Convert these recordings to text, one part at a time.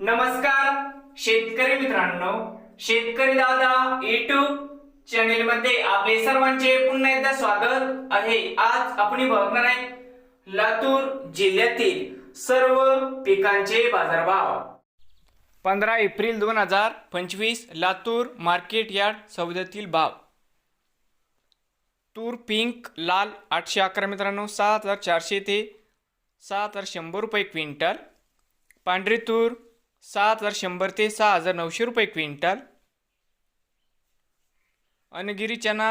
नमस्कार शेतकरी मित्रांनो. शेतकरी दादा युट्यूब चॅनेल मध्ये आपले सर्वांचे पुन्हा एकदा स्वागत आहे. आज आपण बघणार आहे लातूर जिल्ह्यातील सर्व पिकांचे बाजारभाव. पंधरा एप्रिल दोन हजार पंचवीस लातूर मार्केट यार्ड सौद्यातील भाव. तूर पिंक लाल आठशे अकरा मित्रांनो सात हजार चारशे ते सात हजार शंभर रुपये क्विंटल. पांढरी तूर सात हजार शंभर ते सहा हजार नऊशे रुपये क्विंटल. अनगिरी चना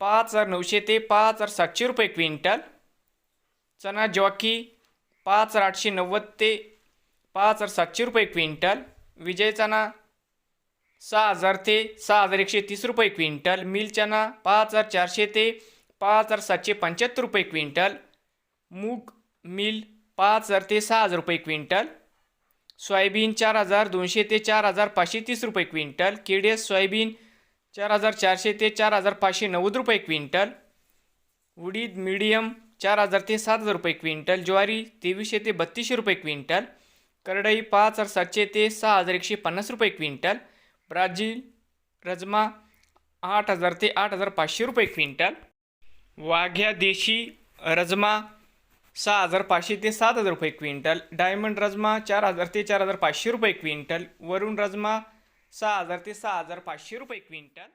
पाच हजार नऊशे ते पाच हजार सातशे रुपये क्विंटल. चना जॉकी पाच हजार आठशे नव्वद ते पाच हजार सातशे रुपये क्विंटल. विजय चना सहा हजार ते सहा हजार एकशे तीस रुपये क्विंटल. मिल चना पाच हजार चारशे ते पाच हजार सातशे पंच्याहत्तर रुपये क्विंटल. मूग मिल पाच हजार ते सहा हजार रुपये क्विंटल. सोयाबीन चार हजार दोनशे ते चार हजार पाचशे तीस रुपये क्विंटल. केडीएस सोयाबीन चार हजार चारशे ते चार हजार पाचशे नव्वद रुपये क्विंटल. उडीद मिडियम चार हजार ते सात हजार रुपये क्विंटल. ज्वारी तेवीसशे ते बत्तीसशे रुपये क्विंटल. करडई पाच हजार सातशे ते सहा हजार एकशे पन्नास रुपये क्विंटल. ब्राझील रजमा आठ हजार ते आठ हजार पाचशे रुपये क्विंटल. वाघ्या देशी रजमा सहा हजार पाचशे ते सात हजार रुपये क्विंटल डायमंड रजमा चार हजार ते चार हजार पाचशे रुपये क्विंटल वरुण रजमा सहा हजार ते सहा हजार पाचशे रुपये क्विंटल.